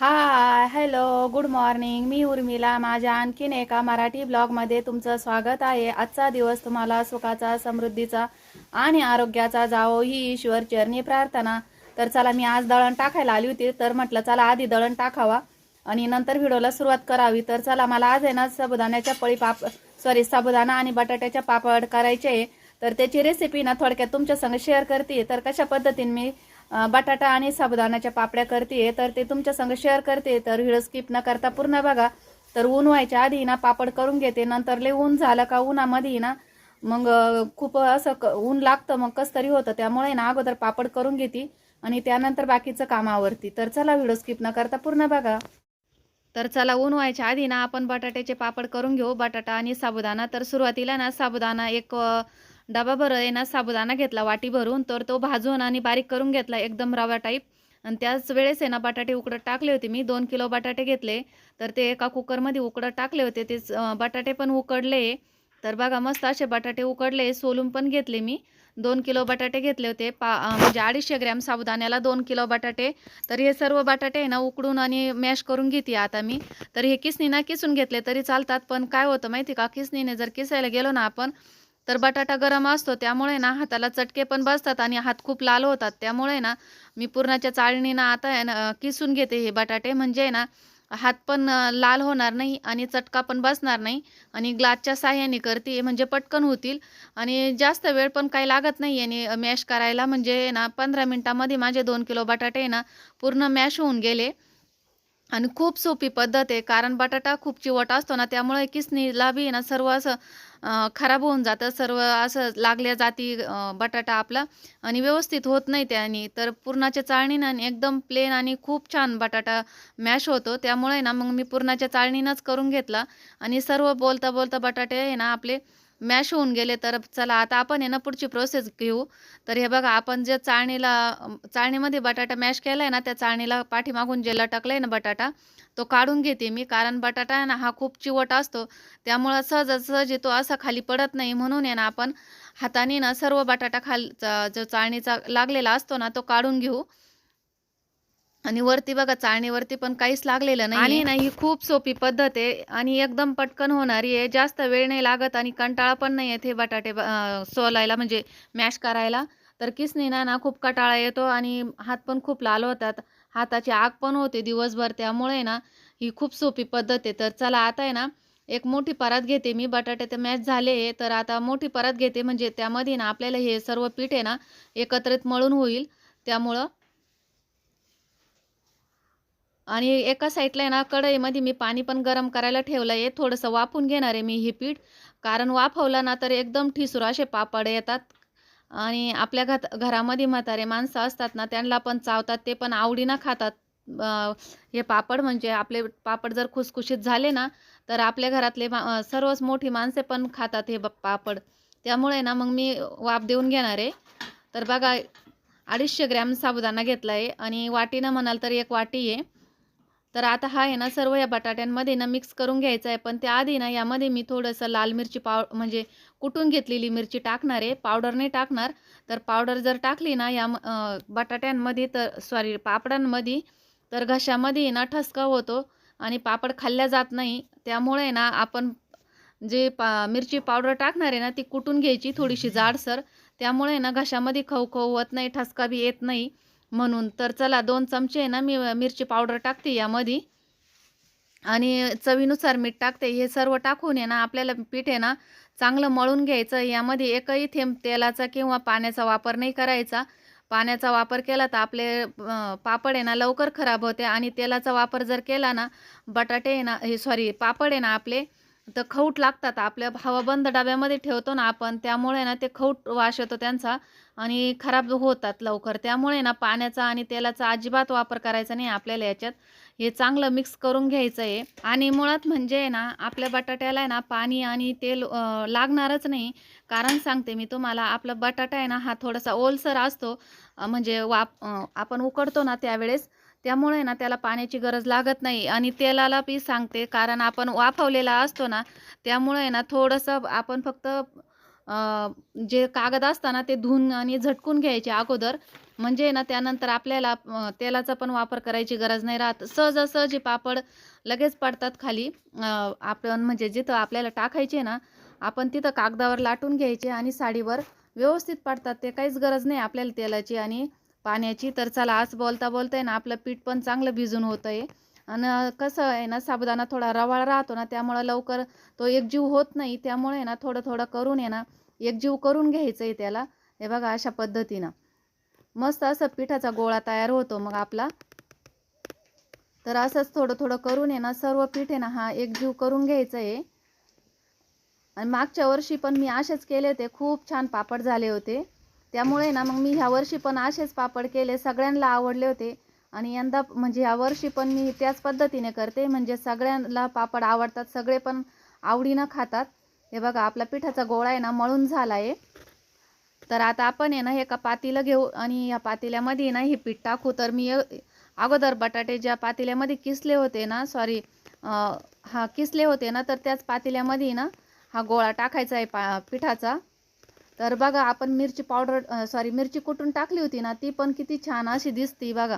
हाय hello good morning मी उर्मिला. माझ्या आणखीन एका मराठी ब्लॉगमध्ये तुमचं स्वागत आहे. आजचा दिवस तुम्हाला सुखाचा समृद्धीचा आणि आरोग्याचा जावो ही ईश्वर चरणी प्रार्थना. तर चला मी आज दळण टाकायला आली होती. तर म्हटलं चला आधी दळण टाकावा आणि नंतर व्हिडिओला सुरुवात करावी. तर चला मला आज आहे ना साबुदाण्याच्या पळी पाप सॉरी साबुदाणा आणि बटाट्याच्या पापड करायचे आहे. तर त्याची रेसिपी ना थोडक्यात तुमच्या संग शेअर करते. तर कशा पद्धतीने मी बटाटा आणि साबुदाण्याच्या पापड्या करते तर ते तुमच्या संग शेअर करते. तर व्हिडिओ स्किप न करता पूर्ण बघा. तर ऊन व्हायच्या आधी ना पापड करून घेते. नंतर लय ऊन झालं का उन्हामध्ये ना मग खूप असं क- ऊन लागतं मग कस तरी होतं. त्यामुळे ना अगोदर पापड करून घेते आणि त्यानंतर बाकीचं कामावरती तर चला व्हिडिओ स्किप न करता पूर्ण बघा. तर चला ऊन व्हायच्या आधी ना आपण बटाट्याचे पापड करून घेऊ. बटाटा आणि साबुदाणा. तर सुरुवातीला ना साबुदाणा एक डबा भर आहे ना साबुदाणा घेतला वाटी भरून तर तो भाजून आणि बारीक करून घेतला एकदम रवा टाईप आणि त्याच वेळेस आहे ना बटाटे उकडत टाकले होते मी दोन किलो बटाटे घेतले. तर ते एका कुकरमध्ये उकडत टाकले होते ते बटाटे पण उकडले. तर बघा मस्त असे बटाटे उकडले सोलून पण घेतले मी. दोन किलो बटाटे घेतले होते पा म्हणजे अडीचशे ग्रॅम साबुदाण्याला दोन किलो बटाटे. तर हे सर्व बटाटे आहे ना उकडून आणि मॅश करून घेते आता मी. तर हे किसनी ना किसून घेतले तरी चालतात पण काय होतं माहिती का किसनीने जर किसायला गेलो ना आपण तर बटाटा गरम असतो त्यामुळे ना हाताला चटके पण बसतात आणि हात खूप लाल होतात. त्यामुळे ना मी पुरणाच्या चाळणीनं आता आहे ना किसून घेते हे बटाटे. म्हणजे ना हात पण लाल होणार नाही आणि चटका पण बसणार नाही आणि ग्लासच्या साह्याने करते म्हणजे पटकन होतील. आणि जास्त वेळ पण काही लागत नाही आणि मॅश करायला. म्हणजे ना पंधरा मिनटामध्ये माझे दोन किलो बटाटे ना पूर्ण मॅश होऊन गेले. आणि खूप सोपी पद्धत आहे. कारण बटाटा खूप चिवट असतो ना त्यामुळे किसनीला बी ना सर्व असं खराब होऊन जातं. सर्व असं लागल्या जाती बटाटा आपला. आणि व्यवस्थित होत नाही त्याने. तर पुरणाच्या चाळणीनं आणि एकदम प्लेन आणि खूप छान बटाटा मॅश होतो. त्यामुळे ना मग मी पुरणाच्या चाळणीनंच करून घेतला. आणि सर्व बोलता बोलता बटाटे आहे ना आपले मॅश होऊन गेले तर चला आता आपण आहे ना पुढची प्रोसेस घेऊ. तर हे बघा आपण जे चाळणीला चाळणीमध्ये बटाटा मॅश केला आहे ना त्या चाळणीला पाठीमागून जे लटकलं आहे ना बटाटा तो काढून घेते मी. कारण बटाटा आहे ना हा खूप चिवट असतो. त्यामुळं सहजासहजी तो असा खाली पडत नाही. म्हणून आहे ना आपण हाताने ना सर्व बटाटा खाल जो चाळणीचा लागलेला असतो ना तो काढून घेऊ. आणि वरती बघा चाळणीवरती पण काहीच लागलेलं नाही आणि ना ही खूप सोपी पद्धत आहे आणि एकदम पटकन होणारी आहे. जास्त वेळ नाही लागत आणि कंटाळा पण नाही येत हे बटाटे सोलायला म्हणजे मॅश करायला. तर किसनी ना ना खूप कंटाळा येतो आणि हात पण खूप लाल होतात. हाताची आग पण होते दिवसभर. त्यामुळे ना ही खूप सोपी पद्धत आहे. तर चला आता आहे ना एक मोठी परत घेते मी. बटाटे तर मॅच झाले तर आता मोठी परत घेते. म्हणजे त्यामध्ये ना आपल्याला हे सर्व पीठ आहे ना एकत्रित मळून होईल. त्यामुळं आणि एका साईडला आहे ना कढईमध्ये मी पाणी पण गरम करायला ठेवलं आहे. थोडंसं वाफून घेणार आहे मी हे पीठ. कारण वाफवलं ना तर एकदम ठिसूर असे पापड येतात. आणि आपल्या घात घरामध्ये म्हातारे माणसं असतात ना त्यांना पण चावतात ते पण आवडीनं खातात. हे पापड म्हणजे आपले पापड जर खुसखुशीत झाले ना तर आपल्या घरातले मा- सर्वच मोठी माणसे पण खातात हे ब- पापड. त्यामुळे ना मग मी वाफ देऊन घेणार आहे. तर बघा अडीचशे ग्रॅम साबुदाणा घेतला आहे. आणि वाटीनं म्हणाल तर एक वाटी आहे. तर आता हा आहे ना सर्व या बटाट्यांमध्ये ना मिक्स करून घ्यायचं आहे. पण त्याआधी ना यामध्ये मी थोडंसं लाल मिरची पाव म्हणजे कुटून घेतलेली मिरची टाकणार आहे. पावडर नाही टाकणार. तर पावडर जर टाकली ना या बटाट्यांमध्ये तर सॉरी पापडांमध्ये तर घशामध्ये ना ठसका होतो आणि पापड खाल्ल्या जात नाही. त्यामुळे ना आपण जे पा मिरची पावडर टाकणार आहे ना ती कुटून घ्यायची थोडीशी जाडसर. त्यामुळे ना घशामध्ये खवखव होत नाही ठसका बी येत नाही. म्हणून तर चला दोन चमचे आहे ना मी मिरची पावडर टाकते यामध्ये. आणि चवीनुसार मीठ टाकते. हे सर्व टाकून आहे ना आपल्याला पीठ आहे ना चांगलं मळून घ्यायचं. यामध्ये एकही थेंब तेलाचा किंवा पाण्याचा वापर नाही करायचा. पाण्याचा वापर केला तर आपले पापड आहे ना लवकर खराब होते. आणि तेलाचा वापर जर केला ना बटाटे आहे ना हे सॉरी पापड आहे ना आपले तर खौट लागतात. आपल्या हवाबंद डब्यामध्ये ठेवतो ना आपण त्यामुळे ना ते खौट वास येतो त्यांचा. आणि खराब होतात लवकर. त्यामुळे ना पाण्याचा आणि तेलाचा अजिबात वापर करायचा नाही आपल्याला याच्यात. हे चांगलं मिक्स करून घ्यायचं आहे आणि मुळात म्हणजे ना आपल्या बटाट्याला आहे ना पाणी आणि तेल लागणारच नाही. कारण सांगते मी तुम्हाला आपला बटाटा आहे ना हा थोडासा ओलसर असतो. म्हणजे वाप आपण उकडतो ना त्यावेळेस त्यामुळे ना त्याला पाण्याची गरज लागत नाही. आणि तेलाला बी सांगते कारण आपण वाफवलेला असतो ना त्यामुळे ना थोडंसं आपण फक्त जे कागद असतं ना ते धुवून आणि झटकून घ्यायचे अगोदर. म्हणजे ना त्यानंतर आपल्याला तेलाचा पण वापर करायची गरज नाही राहत. सहजासहजी पापड लगेच पडतात खाली. आपण म्हणजे जिथं आपल्याला टाकायचे ना आपण तिथं कागदावर लाटून घ्यायचे आणि साडीवर व्यवस्थित पडतात. ते काहीच गरज नाही आपल्याला तेलाची आणि पाण्याची. तर चला आज बोलता बोलता आहे ना आपलं पीठ पण चांगलं भिजून होतं आहे आणि कसं आहे ना साबुदाणा थोडा रवाळ राहतो ना त्यामुळं लवकर तो एकजीव होत नाही. त्यामुळे आहे ना थोडं थोडं करून आहे ना एकजीव करून घ्यायचं आहे त्याला. हे बघा अशा पद्धतीनं. मस्त असं पिठाचा गोळा तयार होतो मग आपला. तर असंच थोडं थोडं करून आहे ना सर्व पीठ आहे ना हा एकजीव करून घ्यायचं आहे. आणि मागच्या वर्षी पण मी असेच केले होते. खूप छान पापड झाले होते. त्यामुळे ना मग मी ह्या वर्षी पण असेच पापड केले. सगळ्यांना आवडले होते. आणि यंदा म्हणजे यावर्षी वर्षी पण मी त्याच पद्धतीने करते. म्हणजे सगळ्यांना पापड आवडतात सगळे पण आवडीनं खातात. हे बघा आपला पिठाचा गोळा आहे ना मळून झाला आहे तर आता आपण आहे ना एका पातीला घेऊ आणि या पातेल्यामध्ये ना हे पीठ टाकू. तर मी अगोदर बटाटे ज्या पातेल्यामध्ये किसले होते ना सॉरी हा किसले होते ना तर त्याच पातेल्यामध्ये ना हा गोळा टाकायचा आहे पा पिठाचा. तर बघा आपण मिरची पावडर सॉरी मिरची कुटून टाकली होती ना ती पण किती छान अशी दिसती बघा.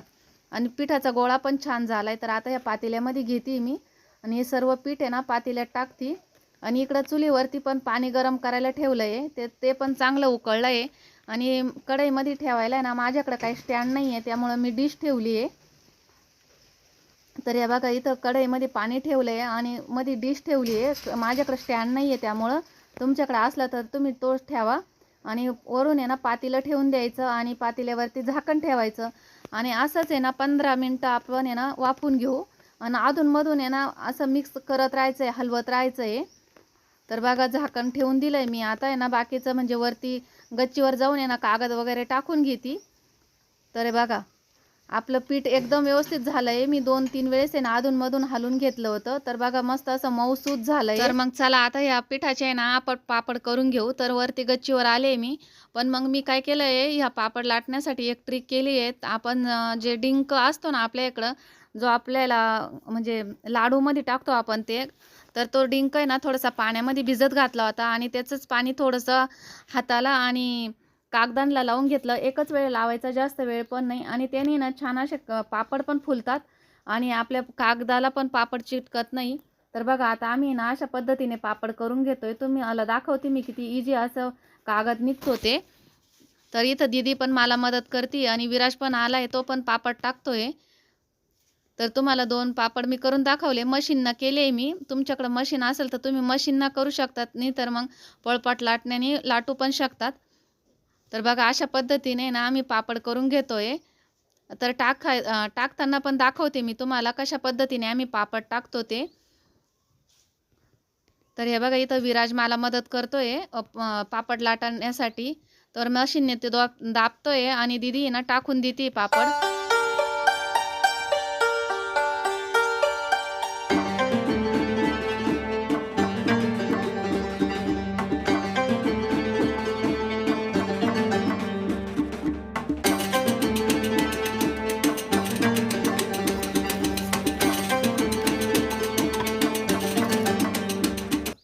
आणि पिठाचा गोळा पण छान झाला आहे तर आता या पातेल्यामध्ये घेते मी. आणि हे सर्व पीठ आहे ना पातेल्यात टाकते. आणि इकडं चुलीवरती पण पाणी गरम करायला ठेवलं आहे ते ते पण चांगलं उकळलं आहे आणि कढईमध्ये ठेवायला आहे ना माझ्याकडं काही स्टँड नाही आहे त्यामुळं मी डिश ठेवली आहे. तर या बघा इथं कढईमध्ये पाणी ठेवलं आहे आणि मध्ये डिश ठेवली आहे. माझ्याकडं स्टँड नाही आहे त्यामुळं. तुमच्याकडे असला तर तुम्ही तोच ठेवा. आणि वरून आहे ना पातेलं ठेवून द्यायचं आणि पातेल्यावरती झाकण ठेवायचं. आणि असंच आहे ना पंधरा मिनटं आपण आहे ना वाफून घेऊ. आणि अधूनमधून आहे ना असं मिक्स करत राहायचं आहे हलवत राहायचं आहे तर बघा झाकण ठेवून दिलं आहे मी. आता आहे ना बाकीचं म्हणजे वरती गच्चीवर जाऊन आहे ना कागद वगैरे टाकून घेते. तर बघा. आपलं पीठ एकदम व्यवस्थित झालं आहे मी दोन तीन वेळेस आहे ना अधूनमधून हलून घेतलं होतं. तर बघा मस्त असं मऊसूत झालं तर मग चला आता या पिठाचे आहे ना आपण पापड करून घेऊ. तर वरती गच्चीवर आले मी. पण मग मी काय केलं आहे ह्या पापड लाटण्यासाठी एक ट्रिक केली आहे. आपण जे डिंक असतो ना आपल्या इकडं जो आपल्याला म्हणजे लाडूमध्ये टाकतो आपण ते तर तो डिंक आहे ना थोडासा पाण्यामध्ये भिजत घातला होता. आणि त्याचंच पाणी थोडंसं हाताला आणि कागदांना लावून घेतलं. एकच वेळ लावायचा जास्त वेळ पण नाही. आणि त्याने ना छान असे पापड पण फुलतात. आणि आपल्या कागदाला पण पापड चिटकत नाही. तर बघा आता आम्ही ना अशा पद्धतीने पापड करून घेतोय. तुम्ही मला दाखवते मी किती इझी असं कागद निघतो ते. तर इथं दिदी पण मला मदत करते आणि विराज पण आलाय तो पण पापड टाकतोय. तर तुम्हाला दोन पापड मी करून दाखवले. मशीननं केले मी. तुमच्याकडं मशीन असेल तर तुम्ही मशीननं करू शकतात. नाही तर मग पळपाट लाटण्याने लाटू पण शकतात. तर बघा अशा पद्धतीने ना आम्ही पापड करून घेतोय. तर टाकाय टाकताना पण दाखवते मी तुम्हाला कशा पद्धतीने आम्ही पापड टाकतो ते. तर हे बघा इथं विराज मला मदत करतोय पापड लाटण्यासाठी. तर मशीनने ते दाबतोय आणि दिदी ना टाकून देते पापड.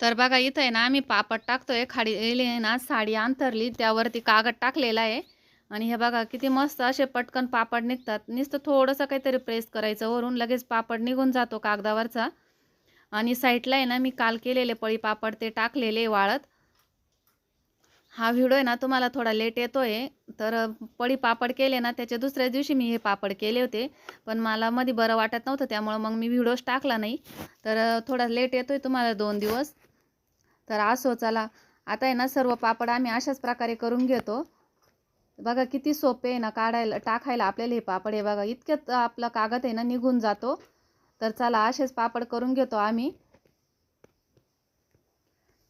तर बघा इथं आहे ना आम्ही पापड टाकतोय. खाली आहे ना साडी अंतरली. त्यावरती कागद टाकलेला आहे. आणि हे बघा किती मस्त असे पटकन पापड निघतात. नुसतं थोडंसं काहीतरी प्रेस करायचं. वरून लगेच पापड निघून जातो कागदावरचा. आणि साईडला आहे ना मी काल केलेले पळी पापड ते टाकलेले वाळत. हा व्हिडिओ आहे ना तुम्हाला थोडा लेट येतोय. तर पळी पापड केले ना त्याच्या दुसऱ्या दिवशी मी हे पापड केले होते. पण मला मध्ये बरं वाटत नव्हतं त्यामुळं मग मी व्हिडिओच टाकला नाही. तर थोडा लेट येतोय तुम्हाला दोन दिवस. तर असो चला. आता आहे ना सर्व पापड आम्ही अशाच प्रकारे करून घेतो. बघा किती सोपे आहे ना काढायला टाकायला आपल्याला हे पापड आहे बघा. इतक्यात आपला कागद आहे ना निघून जातो. तर चला असेच पापड करून घेतो आम्ही.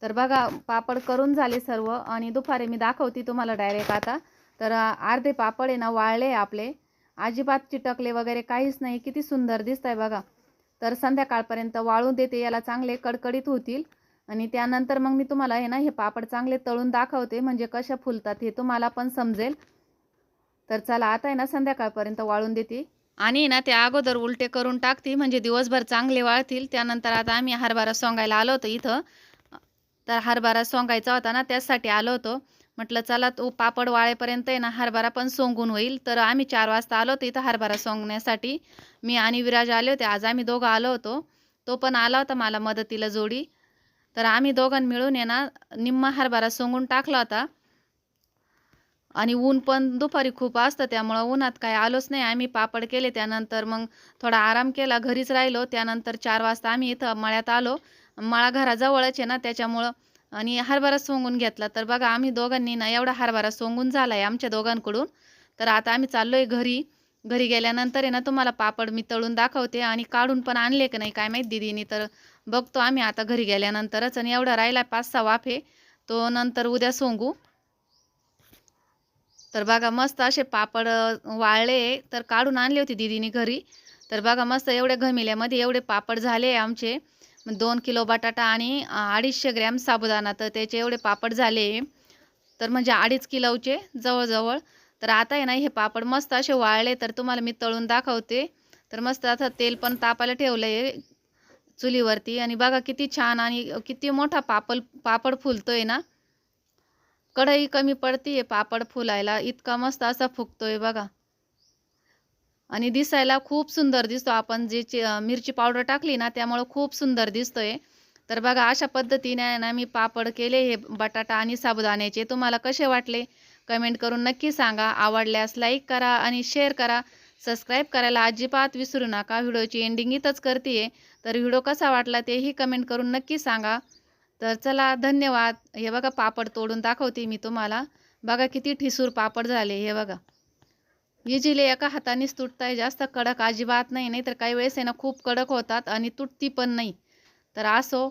तर बघा पापड करून झाले सर्व. आणि दुपारी मी दाखवते तुम्हाला डायरेक्ट आता. तर अर्धे पापड आहे ना वाळले आपले. अजिबात चिटकले वगैरे काहीच नाही. किती सुंदर दिसत आहे बघा. तर संध्याकाळपर्यंत वाळून देते याला चांगले कडकडीत होतील. आणि त्यानंतर मग मी तुम्हाला हे ना हे पापड चांगले तळून दाखवते म्हणजे कशा फुलतात हे तुम्हाला पण समजेल. तर चला आता आहे ना संध्याकाळपर्यंत वाळून देते. आणि ना ते अगोदर उलटे करून टाकते म्हणजे दिवसभर चांगले वाळतील. त्यानंतर आता आम्ही हरभरा सोंगायला आलो होतो इथं. तर हरभरा सोंगायचा होता ना त्याचसाठी आलो होतो. म्हटलं चला तो पापड वाळेपर्यंत आहे ना हरभरा पण सोंगून होईल. तर आम्ही चार वाजता आलो होतो इथं हरभरा सोंगण्यासाठी. मी आणि विराज आले होते आज आम्ही दोघं आलो होतो. तो पण आला होता मला मदतीला जोडी. तर आम्ही दोघां मिळून आहे ना निम्मा हरभरा सोंगून टाकला होता. आणि ऊन पण दुपारी खूप असतं त्यामुळं उन्हात काय आलोच नाही. आम्ही पापड केले त्यानंतर मग थोडा आराम केला. घरीच राहिलो त्यानंतर चार वाजता आम्ही इथं मळ्यात आलो. मळा घराजवळच आहे ना त्याच्यामुळं आणि हरभरा सोंगून घेतला. तर बघा आम्ही दोघांनी ना एवढा हरभरा सोंगून झाला आहे आमच्या दोघांकडून. तर आता आम्ही चाललो आहे घरी. घरी गेल्यानंतर आहे ना तुम्हाला पापड मी तळून दाखवते. आणि काढून पण आणले की नाही काय माहीत दिदीनी. तर बघतो आम्ही आता घरी गेल्यानंतरच. आणि एवढा राहिला पाच सहा वाफे तो नंतर उद्या सोंगू. तर बघा मस्त असे पापड वाळले. तर काढून आणले होते दिदीने घरी. तर बघा मस्त एवढे घमिल्यामध्ये एवढे पापड झाले आमचे. दोन किलो बटाटा आणि अडीचशे ग्रॅम साबुदाणा. तर त्याचे एवढे पापड झाले. तर म्हणजे अडीच किलोचे जवळजवळ. तर आता आहे ना हे पापड मस्त असे वाळले. तर तुम्हाला मी तळून दाखवते. तर मस्त आता तेल पण तापायला ठेवलं आहे चुलीवरती. आणि बघा किती छान आणि किती मोठा पापल पापड फुलतोय ना. कढई कमी पडतीये पापड फुलायला. इतका मस्त असा फुगतोय बघा. आणि दिसायला खूप सुंदर दिसतो. आपण जे मिरची पावडर टाकली ना त्यामुळं खूप सुंदर दिसतोय. तर बघा अशा पद्धतीने ना मी पापड केले हे बटाटा आणि साबुदाण्याचे. तुम्हाला कसे वाटले? कमेंट करून नक्की सांगा. आवडल्यास लाईक करा आणि शेअर करा. सबस्क्राईब करायला अजिबात विसरू नका. व्हिडिओची एंडिंग इथंच करते तर व्हिडिओ कसा वाटला तेही कमेंट करून नक्की सांगा. तर चला धन्यवाद. हे बघा पापड तोडून दाखवते मी तुम्हाला. बघा किती ठिसूर पापड झाले हे बघा. इजिली एका हातानेच तुटताय. जास्त कडक अजिबात नाही. नाही तर काही वेळेस आहे ना खूप कडक होतात आणि तुटती पण नाही. तर असो.